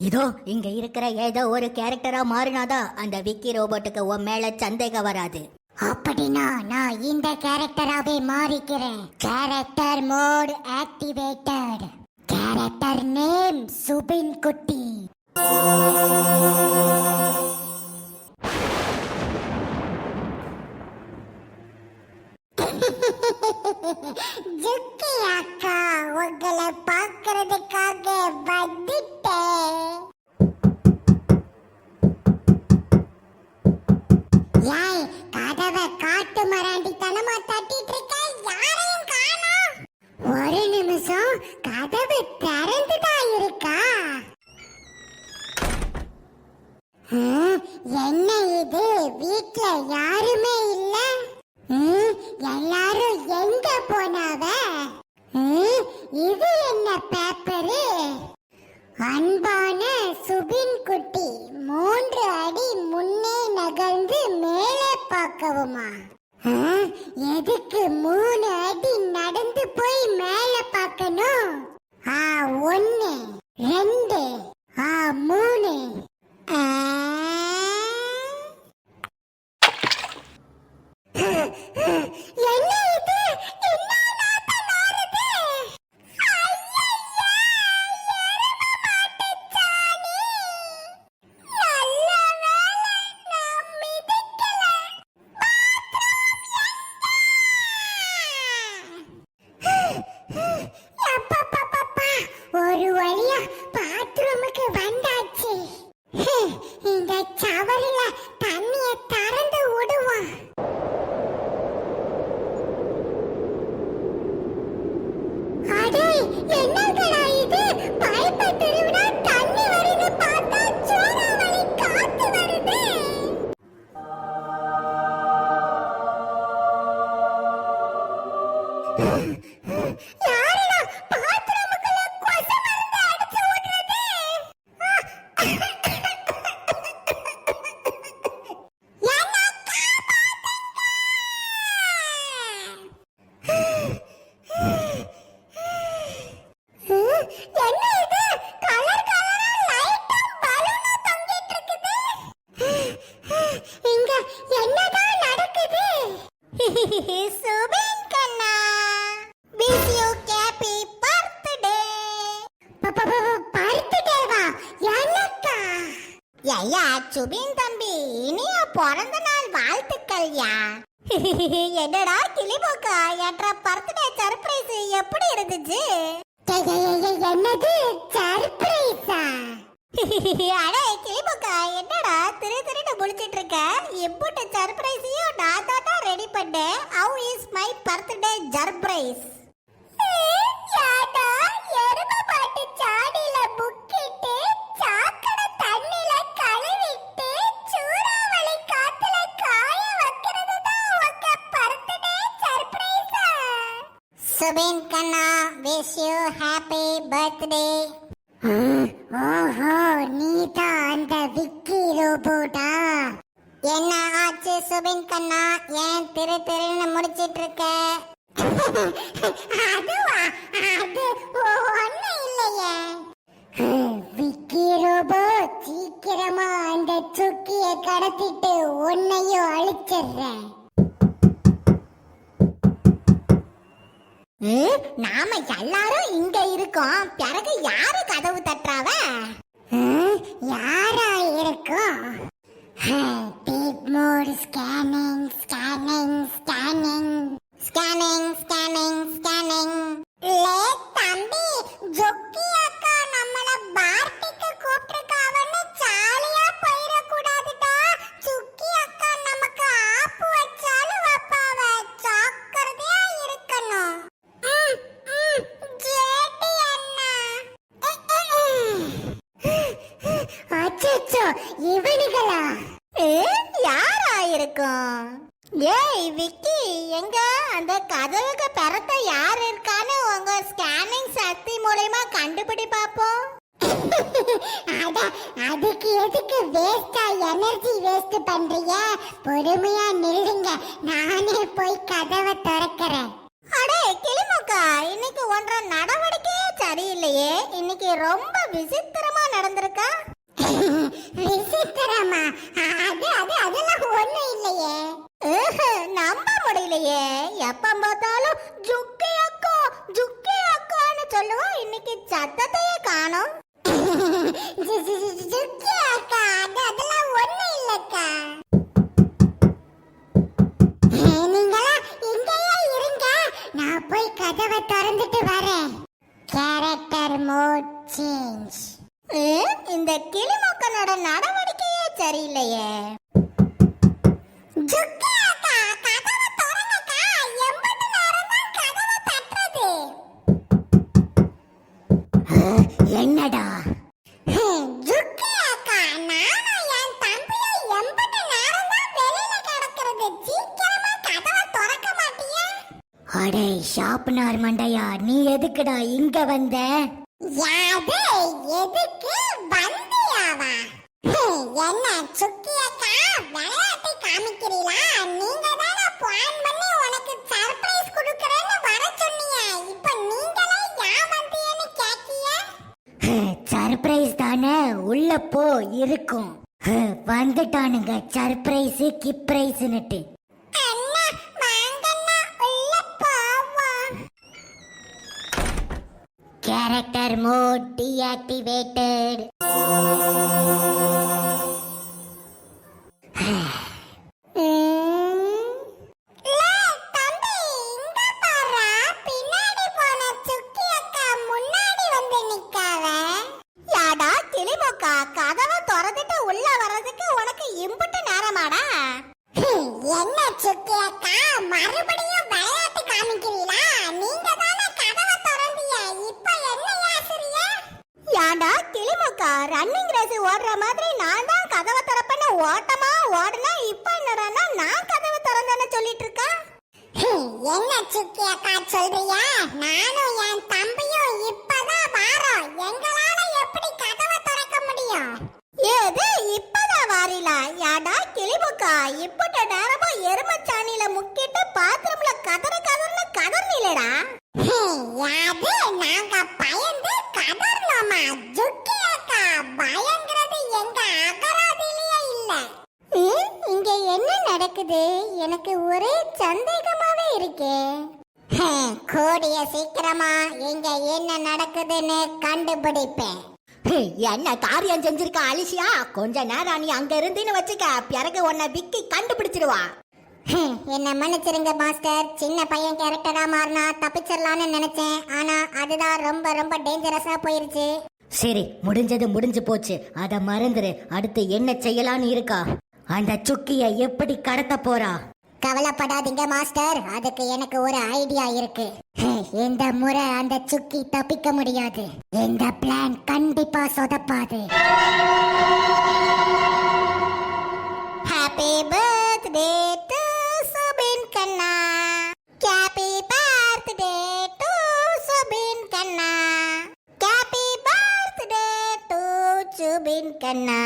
இதோ இங்க இருக்கிற ஏதோ ஒரு கேரக்டரா மாறினாதான் அந்த விக்கி ரோபோட்டுக்கு உன் மேல சந்தேகம் வராது. அப்படின்னா நான் இந்த கேரக்டராவே மாறிக்கிறேன். Character mode activated character name Subin குட்டி. கதவை காட்டு மராண்டித்தனமா தட்டிட்டு இருக்க யாரையும் காணோம் ஒரு நிமிஷம் கதவு திறந்துதான் இருக்கா? என்ன இது? வீட்ல யாருமே இல்ல? எல்லாரும் எங்க போனாவ? இது என்ன பேப்பரு? அன்பான சுபின் குட்டி மூன்று அடி முன்னே நகர்ந்து மே பார்க்கவுமா எதுக்கு மூணு அடி நடந்து போய் மேல பார்க்கணும்? ஆ ஒன்னு ரெண்டு ஆ மூணு. ஆ. என்ன இது என்ன நாட்டம் நாறுது ஒரு வழியா பாத்ரூமுக்கு வந்தாச்சு ஹம், இந்த சவரில தண்ணிய திறந்து விடுவோம் அடே என்னங்கடா இது பைப்பை திருவிடா தண்ணி வருது பார்த்தா சூறாவளி காத்து வருது யாருடா பாத்ரூமுக்குள்ள கொசு மருந்து அடிச்சு விடுறது என்ன ஹம், என்ன இது கலர் கலரா லைட்டும் பலூனும் தொங்கிட்டு இருக்குது இங்க என்னதான் நடக்குது சுபின் கண்ணா விஷ் யூ ஹேப்பி பர்த்டே பர்த்டேவா எனக்கா ஐயா சுபின் தம்பி இனிய பிறந்த நாள் வாழ்த்துக்கள் யா என்னடா கிளிபோக்கா என்ற பர்த்டே சர்ப்ரைஸ் எப்படி இருந்துச்சு? என்னது? சர்ப்ரைஸா அடே கிளிபோக்கா என்னடா திரு திருட்டு முடிச்சிட்டு இருக்க? எம்புட்டு சர்ப்ரைஸையும் நான் தாட்டா ரெடி பண்ணேன். How is my birthday surprise யாடா எரும பாட்டு சாடியில ஓஹோ நீ தான் அந்த விக்கி ரோபோட்டா? என்ன ஆச்சு சுபின் கண்ணா? ஏன் திரு திருன்னு முடிச்சிட்டு இருக்க அதுவா? அது ஒண்ணு இல்லையே. விக்கி ரோபோ சீக்கிரமா அந்த சுக்கிய கடத்திட்டு உன்னையும் அழிச்சிடுறேன். நாம எல்லாரும் இங்க இருக்கோம். பிறகு யாரு கதவு தட்டுறாவ? யாரா இருக்கும் ஸ்கேனிங் ஸ்கேனிங் ஸ்கேனிங் ஸ்கேனிங் இருக்கும். ஏய் விக்கி எங்க? அந்த கதவுக்கு பெறத்த யார் இருக்கான்னு உங்க ஸ்கேனிங் சக்தி மூலயமா கண்டுபிடி பாப்போம். அட அதுக்கு எதுக்கு வேஸ்டா எனர்ஜி வேஸ்ட் பண்றீங்க? பொறுமையா நில்லுங்க. நானே போய் கதவை திறக்கிறேன். அடே கிளிமுக்கா இன்னைக்கு ஒன்ற நடவடிக்கையே சரியில்லையே. இன்னைக்கு ரொம்ப விசித்திரமா நடந்திருக்கா. விசித்திரமா? அது அது அதெல்லாம் ஒண்ணும் இல்லையே. நம்ப முடியலையே. எப்ப பார்த்தாலும் ஜுக்கி அக்கா ஜுக்கி அக்கான்னு சொல்லுவா இன்னைக்கு சத்தத்தையே காணோம். ஜு- அக்கா அது அதெல்லாம் ஒண்ணும் இல்லக்கா. நீங்களாம் இங்கேயே இருங்க. நான் போய் கதவை திறந்துட்டு வரேன். கேரக்டர் மோட் சேஞ்ச் இந்த கிளிமொக்கனோட நடவடிக்கையே சரியில்லையே. என்னடா? அடே ஷாப்னார் மண்டையா நீ எதுக்குடா இங்க வந்த? யாது எதுக்கு வந்தியாவா? என்ன சுக்கி விளையாட்டை காமிக்கிறீங்களா நீங்க தானே பிளான் பண்ணி உனக்கு சர்ப்ரைஸ் கொடுக்கறேன்னு வர சொன்னீங்க. இப்போ நீங்களே ஏன் வந்தீங்கன்னு கேக்கிய சர்ப்ரைஸ் தானே? உள்ள போ இருக்கும். வந்துட்டானுங்க. சர்ப்ரைஸ் கிப்ரைஸ்னுட்டு நிக்காவ. யாடா கிளிமொக்கா கதவை திறந்துட்டு உள்ள வர்றதுக்கு உனக்கு இம்புட்டு நேரமாடா ஹம், என்ன சுக்கி மறுபடியும் விளையாட்டு காமிக்கிறீங்களா நீங்க யாடா கிளிமொக்கா ரன்னிங் ரேஸ் ஓடுற மாதிரி நான் தான் கதவை திறப்பேன்னு ஓட்டமா ஓடுனா இப்ப என்னடான்னா நான் கதவை திறந்தேன்னு சொல்லிட்டு இருக்கா என்ன சுக்கி அக்கா சொல்றீங்க நானும் என் தம்பியும் இப்பதான் வாரோம். எங்களால எப்படி கதவை திறக்க முடியும்? ஏது இப்பதான் வாரிலா. யாடா கிளிமொக்கா இப்பட்ட நேரமும் நடக்குது எனக்கு ஒரே சந்தேகமாவே இருக்கே. கூடிய சீக்கிரமா இங்க என்ன நடக்குதுன்னு கண்டுபிடிப்பேன். என்ன காரியம் செஞ்சிருக்க அலிஷியா? கொஞ்ச நேரம் நீ அங்க இருந்துன்னு வச்சுக்க பிறகு உன்னை விக்கி கண்டுபிடிச்சிருவா. ஹம், என்ன மன்னிச்சிருங்க மாஸ்டர். சின்ன பையன் கேரக்டரா மாறினா தப்பிச்சிடலாம்னு நினைச்சேன். ஆனா அதுதான் ரொம்ப ரொம்ப டேஞ்சரஸா போயிருச்சு. சரி முடிஞ்சது முடிஞ்சு போச்சு. அத மறந்துரு. அடுத்து என்ன செய்யலாம்னு இருக்கா? அந்த சுக்கிய எப்படி கடத்த போறா? கவலைப்படாதீங்க மாஸ்டர். அதுக்கு எனக்கு ஒரு ஐடியா இருக்கு. இந்த முறை அந்த சுக்கி தப்பிக்க முடியாது. இந்த பிளான் கண்டிப்பா சொதப்பாது. ஹாப்பி பர்த்டே டு சுபின் கண்ணா ஹாப்பி பர்த்டே டு சுபின் கண்ணா happy birthday to Subin Kanna